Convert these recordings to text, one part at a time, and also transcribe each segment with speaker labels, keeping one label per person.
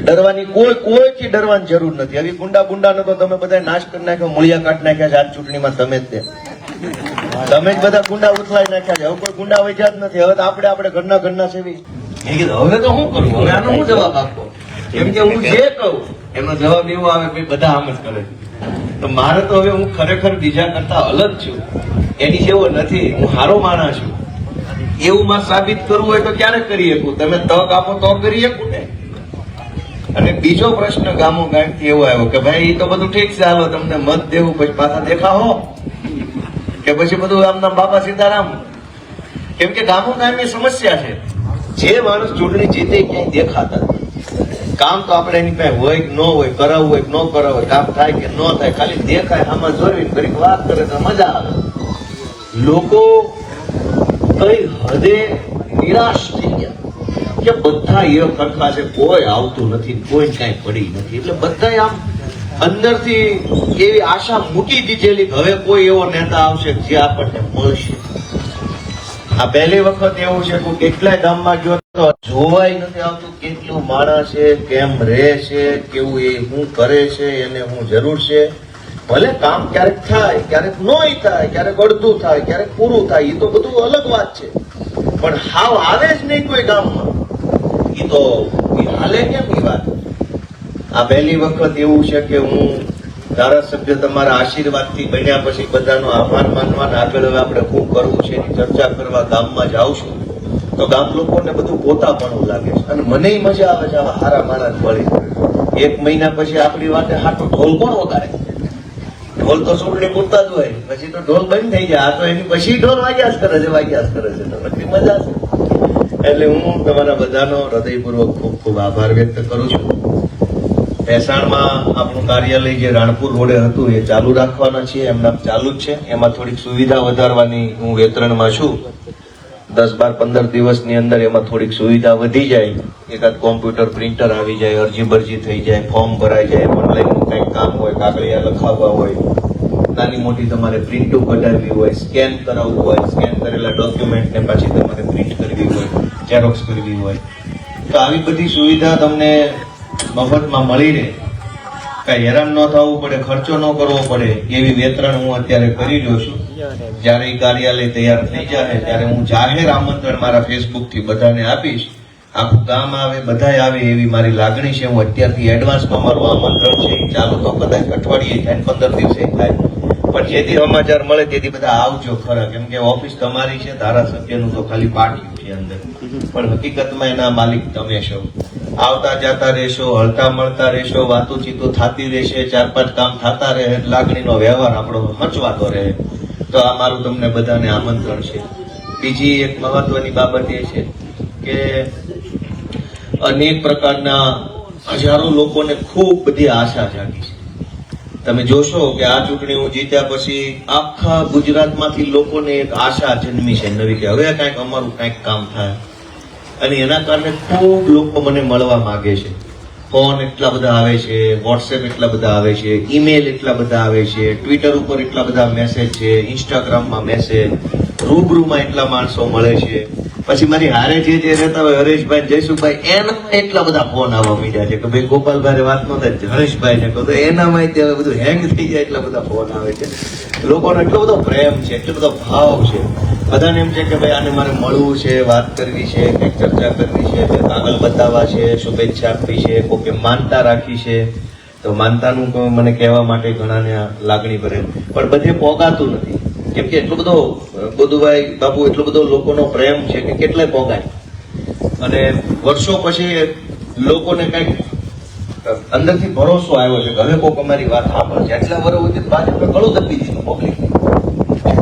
Speaker 1: ડરવાની કોઈ કોઈથી ડરવાની જરૂર નથી. હવે ગુંડા ગુંડા તો તમે બધા નાશ કરી નાખ્યો, મૂળિયા કાઢ નાખ્યા છે આ ચૂંટણીમાં તમે જ તમે જ બધા ગુંડા ઉથલાઈ નાખ્યા છે. હવે કોઈ ગુંડા વેચ્યા જ નથી. હવે તો આપણે આપણે ઘરના ઘરના સેવી. હવે તો શું કરું? હવે આનો શું જવાબ આપો? કેમ કે હું જે કહું, એનો જવાબ એવો આવે કે બધા આમ જ કરે તો મારે તો હવે હું ખરેખર બીજા કરતા અલગ છું. એની જેવો નથી. હું હારો માણસ છું. એવું માં સાબિત કરવું હોય તો ક્યારે કરી શકું? તમે તક આપો તો કરી શકું ને? અને બીજો પ્રશ્ન ગામો ગાંઠથી એવો આવ્યો કે ભાઈ એ તો બધું ઠીક છે, હાલો તમને મત દેવું, પછી પાછા દેખાવો. કે પછી બધું આમ નામ બાપા સીતારામ. કેમ કે ગામો ગામની સમસ્યા છે. જે માણસ ચૂંટણી જીતે ક્યાંય દેખાતા કામ તો આપણે એની પાસે હોય કે ન હોય, કરાવવું હોય કે ન કરાવવું હોય, કામ થાય કે ન થાય, ખાલી દેખાય, આમાં જોઈ ઘડીક વાત કરે તો મજા આવે. લોકો કઈ હદે નિરાશ થઈ ગયા. કે બધા એ ખરખા છે કોઈ આવતું નથી, કોઈ કાંઈ પડી નથી. એટલે બધા આમ અંદરથી એવી આશા મૂકી દીધેલી હવે કોઈ એવો નેતા આવશે જે આપણને મળશે. આ પહેલી વખત એવું છે કે કેટલાય ગામમાં ગયો તો જોવાય નથી આવતું કેટલું માણસ છે, કેમ રહે છે, કેવું એ શું કરે છે, એને હું જરૂર છે. ભલે કામ ક્યારેક થાય, ક્યારેક નોય થાય, ક્યારેક અડધું થાય, ક્યારેક પૂરું થાય એ તો બધું અલગ વાત છે. પણ હાવ આવે જ નહીં કોઈ ગામમાં. એ તો ઈ હાલે કેમ એ વાત? આ પહેલી વખત એવું છે કે હું ધારાસભ્ય તમારા આશીર્વાદથી બન્યા પછી બધાનો આભાર માનવાના આગળ હવે આપણે શું કરવું છે એની ચર્ચા કરવા ગામમાં જાઉં છું. તો ગામ લોકોને બધું પોતા પણ લાગે છે. અને મને મજા આવે છે આવા હારા માણસ મળી એક મહિના પછી આપણી વાતે હાટો ઢોલ કોણ વગાડે? ઢોલ તો ચૂંટણી પૂરતા જ હોય. પછી તો ઢોલ બંધ થઈ જાય. આ તો એની પછી ઢોલ વાગ્યા જ કરે છે, વાગ્યા જ કરે છે. તો પછી મજા છે. એટલે હું તમારા બધાનો હૃદયપૂર્વક ખૂબ ખૂબ આભાર વ્યક્ત કરું છું. મહેસાણમાં આપણું કાર્યાલય જે રાણપુર રોડે હતું, એ ચાલુ રાખવાના છીએ. એમના ચાલુ જ છે. એમાં થોડીક સુવિધા વધારવાની હું વેતરણમાં છું. દસ બાર પંદર દિવસની અંદર એમાં થોડીક સુવિધા વધી જાય, એકાદ કોમ્પ્યુટર પ્રિન્ટર આવી જાય, અરજી બરજી થઈ જાય ફોર્મ ભરાઈ જાય ઓનલાઈન કંઈક કામ હોય, કાગળિયા લખાવવા હોય, નાની મોટી તમારે પ્રિન્ટો કઢાવવી હોય સ્કેન કરાવવું હોય સ્કેન કરેલા ડોક્યુમેન્ટને પાછી તમારે પ્રિન્ટ કરવી હોય ઝેરોક્સ કરવી હોય. તો આવી બધી સુવિધા તમને મફતમાં મળી રહે. કાંઈ હેરાન ન થવું પડે, ખર્ચો ન કરવો પડે, એવી વેતરણ હું અત્યારે કરી રહ્યો છું. જ્યારે કાર્યાલય તૈયાર થઈ જાય, ત્યારે હું જાહેર આમંત્રણ મારા ફેસબુકથી બધાને આપીશ. આખું ગામ આવે બધા આવે એવી મારી લાગણી છે. હું અત્યારથી એડવાન્સમાં મારું આમંત્રણ છે. ચાલુ તો કદાચ અઠવાડિયે થાય પંદર દિવસે થાય. પણ જેથી સમાચાર મળે તેથી બધા આવજો ખરા. કેમ કે ઓફિસ તમારી છે, ધારાસભ્યનું તો ખાલી પાટિયું છે અંદર. પણ હકીકતમાં એના માલિક તમે છો. આવતા જતા રહેશો હળતા મળતા રહેશો વાતો ચીતો થતી રહેશે ચાર પાંચ કામ થતા રહે, લાગણીનો વ્યવહાર આપણો હચવાતો રહે. તો આ મારું તમને બધાને આમંત્રણ છે. બીજી એક મહત્વની બાબત એ છે કે અનેક પ્રકારના હજારો લોકોને ખૂબ બધી આશા જાગી છે. તમે જોશો કે આ ચૂંટણી હું જીત્યા પછી આખા ગુજરાતમાંથી લોકોને એક આશા જન્મી છે નવી કે હવે કાંઈક અમારું કાંઈક કામ થાય. અને એના કારણે ખૂબ લોકો મને મળવા માગે છે. ફોન એટલા બધા આવે છે, વોટ્સએપ એટલા બધા આવે છે, ઈમેલ એટલા બધા આવે છે, ટ્વિટર ઉપર એટલા બધા મેસેજ છે, ઇન્સ્ટાગ્રામમાં મેસેજ, રૂબરૂમાં એટલા માણસો મળે છે. પછી મારી હારે જે જે રહેતા હોય હરેશભાઈ જયસુભાઈ એનામાં એટલા બધા ફોન આવવા મીડ્યા છે કે ભાઈ ગોપાલભાઈ વાત નતા હરેશભાઈ ને કહો. એનામાં ત્યાં બધું હેંગ થઈ જાય એટલા બધા ફોન આવે છે. લોકોનો એટલો બધો પ્રેમ છે, એટલો બધો ભાવ છે. બધાને એમ છે કે ભાઈ આને મારે મળવું છે, વાત કરવી છે, કંઈક ચર્ચા કરવી છે, કંઈક કાગળ બતાવવા છે, શુભેચ્છા આપવી છે કોકે માનતા રાખી છે. તો માનતાનું મને કહેવા માટે ઘણાને લાગણી ભરે પણ બધે પોગાતું નથી. કેમ કે એટલો બધો બુધુભાઈ બાપુ એટલો બધો લોકોનો પ્રેમ છે કે કેટલાય પોગાય. અને વર્ષો પછી લોકોને કંઈક અંદરથી ભરોસો આવ્યો છે હવે કોક અમારી વાત સાંભળશે એટલા વર્ષ સુધી ભાજપે ગળું દબી દીધું પબ્લિક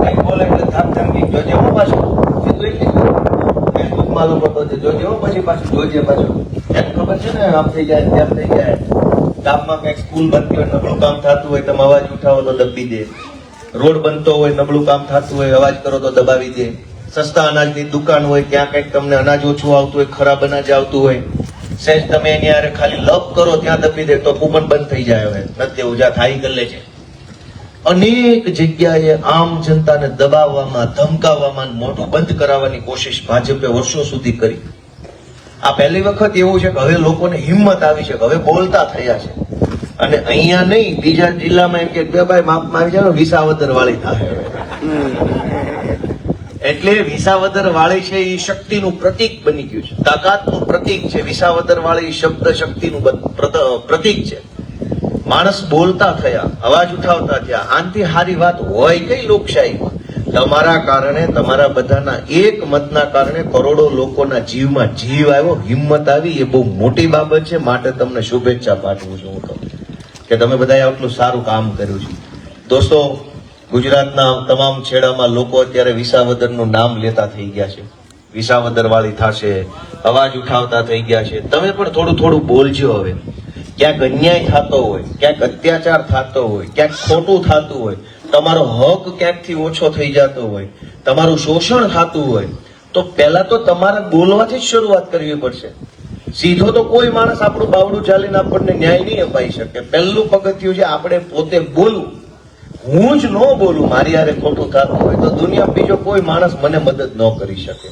Speaker 1: કંઈક બોલે એટલે ધામ ધમકી જોજે હો પાછું સીધું એટલી ફેસબુકમાં લોકો છે જોજે હો પછી પાછું જોજે પાછું. એને ખબર છે ને, આમ થઈ જાય, તેમ થઈ જાય. ગામમાં કંઈક સ્કૂલ બનતી હોય નબળું કામ થતું હોય, તમે અવાજ ઉઠાવો તો દબી દે. રોડ બનતો હોય, નબળું કામ થતું હોય, અવાજ કરો તો દબાવી દે. સસ્તા અનાજની દુકાન હોય ત્યાં કંઈક તમને અનાજ ઓછું આવતું હોય, ખરાબ અનાજ આવતું હોય સહેજ તમે એની આરે ખાલી લપ કરો, ત્યાં દબી દે, તો કૂપન બંધ થઈ જાય હવે. નથી એવું થાય કરી લે છે અનેક જગ્યાએ આમ જનતાને દબાવવામાં, ધમકાવવામાં મોઢું બંધ કરાવવાની કોશિશ ભાજપે વર્ષો સુધી કરી. આ પહેલી વખત એવું છે કે હવે લોકોને હિંમત આવી છે હવે બોલતા થયા છે. અને અહીંયા નહીં, બીજા જિલ્લામાં એમ કે ભાઈ માપમાં મારી જાય વિસાવદર વાળી થાય એટલે વિસાવદર વાળી છે એ શક્તિનું પ્રતીક બની ગયું છે. તાકાતનું પ્રતીક છે. વિસાવદર વાળી શબ્દ શક્તિનું પ્રતીક છે. માણસ બોલતા થયા, અવાજ ઉઠાવતા થયા. આનથી હારી વાત હોય કઈ લોકશાહીમાં? તમારા કારણે, તમારા બધાના એક મતના કારણે કરોડો લોકોના જીવમાં જીવ આવ્યો, હિંમત આવી. એ બહુ મોટી બાબત છે. માટે તમને શુભેચ્છા પાઠવું છું હું કે તમે બધાએ આટલું સારું કામ કર્યું છે. દોસ્તો, ગુજરાતના તમામ છેડામાં લોકો અત્યારે વિસાવદરનું નામ લેતા થઈ ગયા છે. વિસાવદર વાળી થશે, અવાજ ઉઠાવતા થઈ ગયા છે. તમે પણ થોડું થોડું બોલજો હવે. ક્યાંક અન્યાય થતો હોય, ક્યાંક અત્યાચાર થતો હોય, ક્યાંક ખોટું થતું હોય, તમારો હક ક્યાંકથી ઓછો થઈ જતો હોય, તમારું શોષણ થતું હોય, તો પહેલા તો તમારે બોલવાથી જ શરૂઆત કરવી પડશે. સીધો તો કોઈ માણસ આપણું બાવડું ચાલીને આપણને ન્યાય નહીં અપાઈ શકે. પહેલું પગથિયું છે, આપણે પોતે બોલવું. હું જ ન બોલું, મારી હારે ખોટું થતું હોય તો દુનિયા બીજો કોઈ માણસ મને મદદ ન કરી શકે.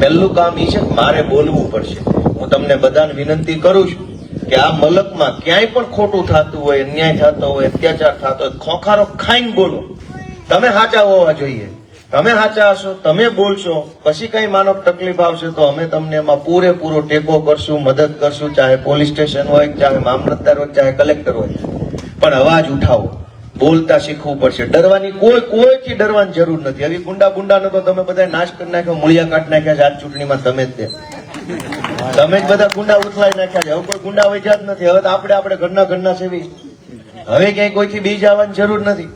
Speaker 1: પહેલું કામ એ છે કે મારે બોલવું પડશે. હું તમને બધાને વિનંતી કરું છું કે આ મલકમાં ક્યાંય પણ ખોટું થતું હોય, અન્યાય થતો હોય, અત્યાચાર થતો હોય ખોખારો ખાઈને બોલો. તમે સાચા હોવા જોઈએ. તમે સાચા હશો, તમે બોલશો પછી કઈ માનો તકલીફ આવશે તો અમે તમને એમાં પૂરેપૂરો ટેકો કરશું, મદદ કરશું, ચાહે પોલીસ સ્ટેશન હોય, ચાહે મામલતદાર હોય, ચાહે કલેક્ટર હોય. પણ અવાજ ઉઠાવો, બોલતા શીખવું પડશે. ડરવાની કોઈ, કોઈથી ડરવાની જરૂર નથી. હવે ગુંડા ગુંડા તો તમે બધા નાશ કરી નાખ્યો, મૂળિયા કાઢ નાખ્યા છે આ ચૂંટણીમાં તમે જ તમે જ બધા ગુંડા ઉથલાઈ નાખ્યા છે. હવે કોઈ ગુંડા વૈજા જ નથી. હવે તો આપણે આપણે ઘરના ઘરના સેવી. હવે ક્યાંય કોઈથી બીજ આવવાની જરૂર નથી.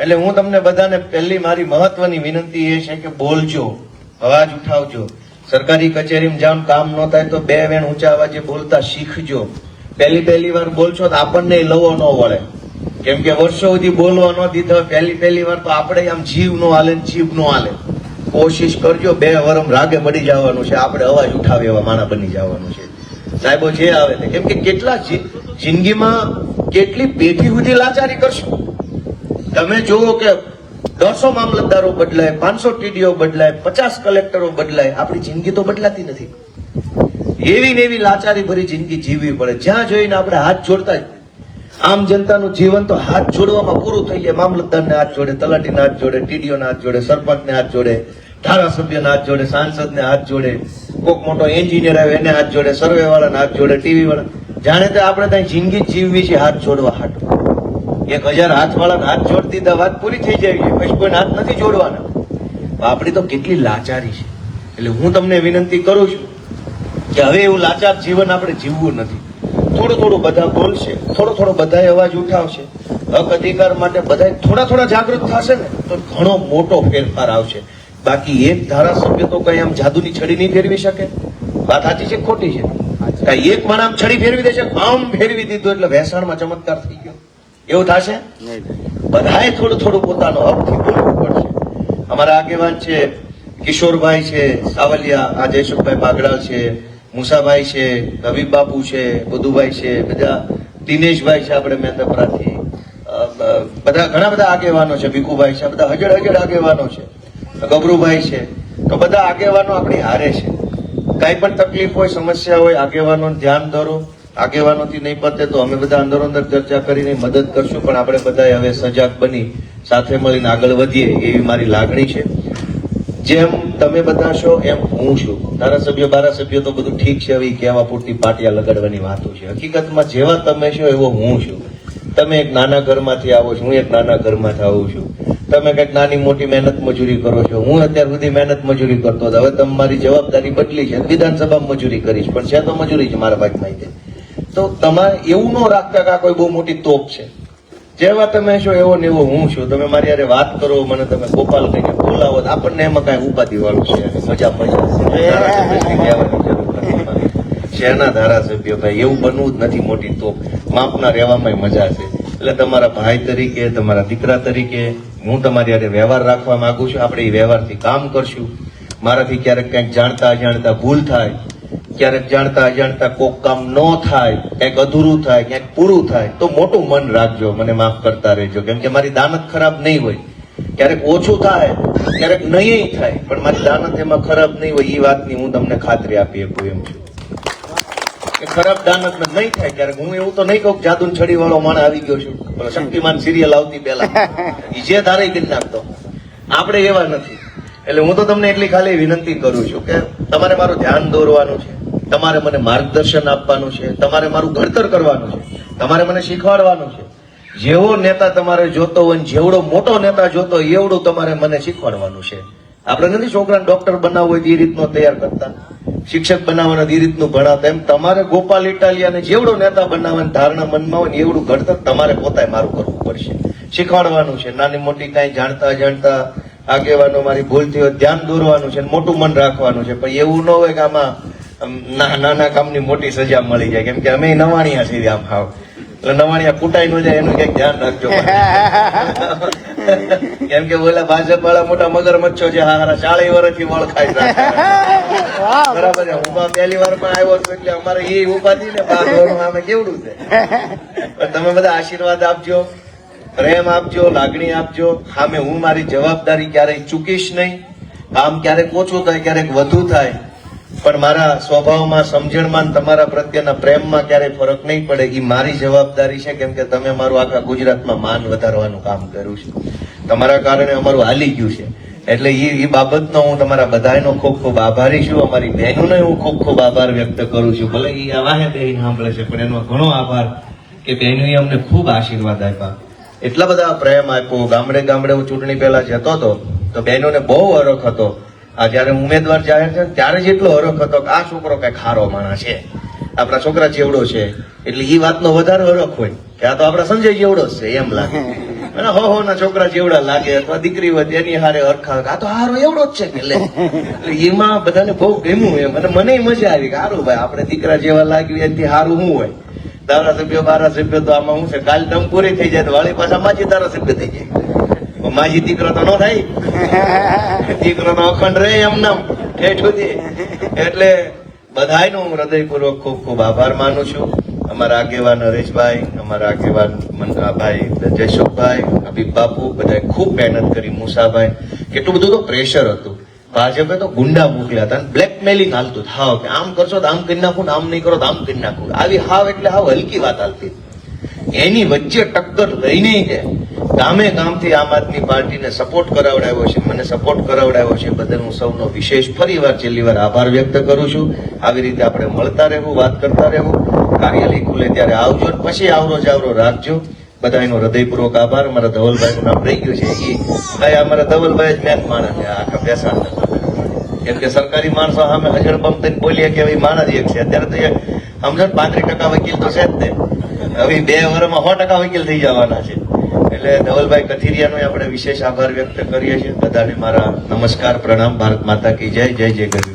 Speaker 1: એટલે હું તમને બધાને પહેલી મારી મહત્વની વિનંતી એ છે કે બોલજો, અવાજ ઉઠાવજો. સરકારી કચેરીમાં જામ કામ ન થાય તો બે વેણ ઊંચા અવાજે બોલતા શીખજો. પહેલી પહેલી વાર બોલશો તો આપણને લવો ન વળે. કેમ કે વર્ષો સુધી બોલવા ન દીધો પહેલી પહેલી વાર તો આપણે આમ જીવ નો હાલે જીભ નો હાલે. કોશિશ કરજો, બે વરમ રાગે મળી જવાનું છે. આપણે અવાજ ઉઠાવે એવા માણા બની જવાનું છે. સાહેબો જે આવે ને કેમ કે કેટલા જિંદગીમાં કેટલી પેઢી સુધી લાચારી કરશો? તમે જુઓ કે દોઢસો મામલતદારો બદલાય, પાંચસો ટીડીઓ બદલાય, પચાસ કલેક્ટરો બદલાય, આપણી જિંદગી તો બદલાતી નથી. એવી ને એવી લાચારી ભરી જિંદગી જીવવી પડે. જ્યાં જોઈને આપણે હાથ જોડતા આમ જનતાનું જીવન તો હાથ જોડવામાં પૂરું થઈ જાય. મામલતદારને હાથ જોડે, તલાટીને હાથ જોડે, ટીડીઓને હાથ જોડે, સરપંચને હાથ જોડે, ધારાસભ્યને હાથ જોડે, સાંસદને હાથ જોડે, કોક મોટો એન્જિનિયર આવે એને હાથ જોડે સર્વે વાળાને હાથ જોડે ટીવી વાળા જાણે તો આપણે ત્યાં જિંદગી જીવવી છે હાથ જોડવા હાટું. એક હજાર હાથ વાળા હાથ જોડતી વાત પૂરી થઈ જાય છે પછી કોઈને હાથ નથી જોડવાના. આપણી તો કેટલી લાચારી છે. એટલે હું તમને વિનંતી કરું છું કે હવે એવું લાચાર જીવન આપણે જીવવું નથી. થોડું થોડું બધા બોલશે થોડો થોડો બધા અવાજ ઉઠાવશે. હક અધિકાર માટે બધા થોડા થોડા જાગૃત થશે ને તો ઘણો મોટો ફેરફાર આવશે. બાકી એક ધારાસભ્ય તો કઈ આમ જાદુની છડી નહીં ફેરવી શકે? વાત સાચી છે ખોટી છે? કઈ એક માણસ આમ છડી ફેરવી દેશે? આમ ફેરવી દીધું એટલે વેસાણમાં ચમત્કાર થઈ ગયો. એવું થશે? બધાએ થોડું થોડું પોતાનો અપથી બોલવું પડશે. અમારા આગેવાન છે કિશોરભાઈ છે સાવલિયા આ જયસુખભાઈ પાગડાલ છે મુસાભાઈ છે રવિ બાપુ છે બધુભાઈ છે બધા દિનેશભાઈ છે આપણે મેંદપરાથી બધા ઘણા બધા આગેવાનો છે ભીખુભાઈ છે બધા હજડ હજડ આગેવાનો છે ગબરુભાઈ છે. તો બધા આગેવાનો આપણી હારે છે. કાંઈ પણ તકલીફ હોય સમસ્યા હોય આગેવાનો ધ્યાન ધરો. આગેવાનોથી નહીં પતે તો અમે બધા અંદરો અંદર ચર્ચા કરીને મદદ કરશું, પણ આપણે બધા હવે સજાગ બની સાથે મળીને આગળ વધીએ એવી મારી લાગણી છે. જેમ તમે બધા છો, એમ હું છું. ધારાસભ્ય, બારાસભ્ય તો બધું ઠીક છે, હવે કહેવા પૂરતી પાટિયા લગાડવાની વાતો છે. હકીકતમાં જેવા તમે છો, એવો હું છું. તમે એક નાના ઘરમાંથી આવો છો, હું એક નાના ઘરમાંથી આવું છું. તમે કંઈક નાની મોટી મહેનત મજૂરી કરો છો, હું અત્યાર સુધી મહેનત મજૂરી કરતો હતો. હવે તમારી જવાબદારી બદલી છે વિધાનસભામાં મજૂરી કરીશ, પણ છે તો મજૂરી છે મારા ભાગમાં તે તમારે એવું ન રાખતા કે આ કોઈ બહુ મોટી તોપ છે. જેવા તમે છો એવો ને એવો હું છું. તમે મારી હારે વાત કરો, મને તમે ગોપાલ કહીને બોલાવો આપણને એમાં કાંઈ ઉપાધિ વાળું છે મજા મજા. શહેરના ધારાસભ્ય ભાઈ, એવું બનવું જ નથી મોટી તોપ. માપના રહેવામાં મજા છે. એટલે તમારા ભાઈ તરીકે, તમારા દીકરા તરીકે, હું તમારી હારે વ્યવહાર રાખવા માંગુ છું. આપણે એ વ્યવહારથી કામ કરશું. મારાથી ક્યારેક કંઈક જાણતા જાણતા ભૂલ થાય. ક્યારેક જાણતા અજાણતા કોક કામ ન થાય, ક્યાંક અધૂરું થાય, ક્યાંક પૂરું થાય, તો મોટું મન રાખજો, મને માફ કરતા રહેજો. કેમ કે મારી દાનત ખરાબ નહીં હોય. ક્યારેક ઓછું થાય, ક્યારેક નહીં થાય, પણ મારી દાનત એમાં ખરાબ નહીં હોય એ વાતની હું તમને ખાતરી આપી શકું એમ છું. ખરાબ દાનત ને નહીં થાય ક્યારેક. હું એવું તો નહીં કહું જાદુ છડી વાળો માણસ આવી ગયો છું. શક્તિમાન સિરિયલ આવતી પહેલા. એ જે ધારે કરી નાખતો. આપણે એવા નથી. એટલે હું તો તમને એટલી ખાલી વિનંતી કરું છું કે તમારે મારું ધ્યાન દોરવાનું છે, તમારે મને માર્ગદર્શન આપવાનું છે, તમારે મારું ઘડતર કરવાનું છે, તમારે મને શીખવાડવાનું છે. જેવો નેતા તમારે જોતો હોય ને જેવડો મોટો નેતા જોતો હોય, એવડું તમારે મને શીખવાડવાનું છે. આપણે નથી છોકરાને ડોક્ટર બનાવવો હોય એ રીતનો તૈયાર કરતા. શિક્ષક બનાવવાના એ રીતનું ભણાવતા. એમ તમારે ગોપાલ ઇટાલિયાને જેવડો નેતા બનાવવાની ધારણા મનમાં હોય ને એવડું ઘડતર તમારે પોતાએ મારું કરવું પડશે. શીખવાડવાનું છે. નાની મોટી કાંઈ જાણતા જાણતા આગેવાનો મારી ભૂલ થયો ધ્યાન દોરવાનું છે મોટું મન રાખવાનું છે. પણ એવું ન હોય કે આમાં નાના કામની મોટી સજા મળી જાય. કેમ કે અમે નવાણિયા છીએ આમ હાવ. એટલે નવાણિયા કૂટાઈ ન જાય એનું ક્યાંક ધ્યાન રાખજો. કેમ કે ઓલા ભાજપ વાળા મોટા મગરમચ્છો છે હારા ચાળી વર્ષથી વળખાય બરાબર છે. હું પહેલી વાર પણ આવ્યો છું એટલે અમારે એ ઉપાધિ ને બાદ અમે કેવડું છે? તમે બધા આશીર્વાદ આપજો પ્રેમ આપજો, લાગણી આપજો. સામે હું મારી જવાબદારી ક્યારેય ચૂકીશ નહીં. કામ ક્યારેક ઓછું થાય, ક્યારેક વધુ થાય. પણ મારા સ્વભાવમાં, સમજણમાં તમારા પ્રત્યેના પ્રેમમાં ક્યારેય ફરક નહીં પડે. એ મારી જવાબદારી છે, કેમ કે તમે મારું આખા ગુજરાતમાં માન વધારવાનું કામ કર્યું છે. તમારા કારણે અમારું હાલી ગયું છે. એટલે એ એ બાબતનો હું તમારા બધાનો ખૂબ ખૂબ આભારી છું. અમારી બહેનોને હું ખૂબ ખૂબ આભાર વ્યક્ત કરું છું. ભલે એ આવા બેહીને સાંભળે છે, પણ એનો ઘણો આભાર કે બહેનોએ અમને ખૂબ આશીર્વાદ આપ્યા. એટલા બધા પ્રેમ આપ્યો. ગામડે ગામડે હું ચૂંટણી પહેલા જતો હતો, તો બહેનોને બહુ હરખ હતો. આ જયારે ઉમેદવાર જાહેર છે ત્યારે જ એટલો હરખ હતો કે આ છોકરો કઈ ખારો માણસ છે. આપણા છોકરા જેવડો છે. એટલે એ વાતનો વધારે હરખ હોય કે આ તો આપણા સંજય જેવડો છે, એમ લાગે. અને હો હો, ના છોકરા જેવડા લાગે અથવા દીકરી હોય તેની હારે હરખા આ તો હારો એવડો જ છે એટલે એમાં બધાને બહુ ગમ્યું એમ. અને મને મજા આવી કે હારું ભાઈ, આપણે દીકરા જેવા લાગ્યું, એનાથી હારું હું હોય? ધારાસભ્ય બારાસભ્ય તો આમાં શું છે? કાલ ટર્મ પૂરી થઈ જાય તો વાળી પાછા માજી ધારાસભ્ય થઈ જાય. માજી દીકરો તો ન થાય. દીકરો તો અખંડ રહે એમ નામ ઠેઠ સુધી. એટલે બધાયનો હું હૃદયપૂર્વક ખૂબ ખૂબ આભાર માનું છું. અમારા આગેવાન હરેશભાઈ અમારા આગેવાન મનકાભાઈ જયસુખભાઈ હબીબ બાપુ બધાએ ખૂબ મહેનત કરી મુસાભાઈ કેટલું બધું તો પ્રેશર હતું. ભાજપે તો ગુંડા મોકલ્યા હતા બ્લેકમેલિંગ હાલતું હાવ કે આમ કરશો તો આમ કરી નાખું આમ નહીં કરો તો આમ કરી નાખું. આવી હાવ એટલે હાવ હલકી વાત હાલતી એની વચ્ચે ટક્કર લઈને છે ગામે ગામથી આમ આદમી પાર્ટીને સપોર્ટ કરાવડાવ્યો છે, મને સપોર્ટ કરાવડાવ્યો છે બદલ હું સૌનો વિશેષ ફરી વાર છેલ્લી વાર આભાર વ્યક્ત કરું છું. આવી રીતે આપણે મળતા રહેવું, વાત કરતા રહેવું. કાર્યાલય ખુલે ત્યારે આવજો પછી આવરો જાવરો રાખજો. બધાનો હૃદયપૂર્વક આભાર. મારા ધવલભાઈ નામ રહી ગયું છે. એ ભાઈ, અમારા ધવલભાઈ જ મેન માણસ આખા બેસા કેમ કે સરકારી માણસો સામે હજળ બમ બોલીએ કે ભાઈ માણસ એક છે. અત્યારે તો સમજો ને પાંત્રીસ ટકા વકીલ તો છે જ ને હવે બે વર્ષમાં સો ટકા વકીલ થઈ જવાના છે. એટલે ધવલભાઈ કથિરિયાનો આપણે વિશેષ આભાર વ્યક્ત કરીએ છીએ. બધાને મારા નમસ્કાર, પ્રણામ. ભારત માતા કી જય. જય જય ગરવી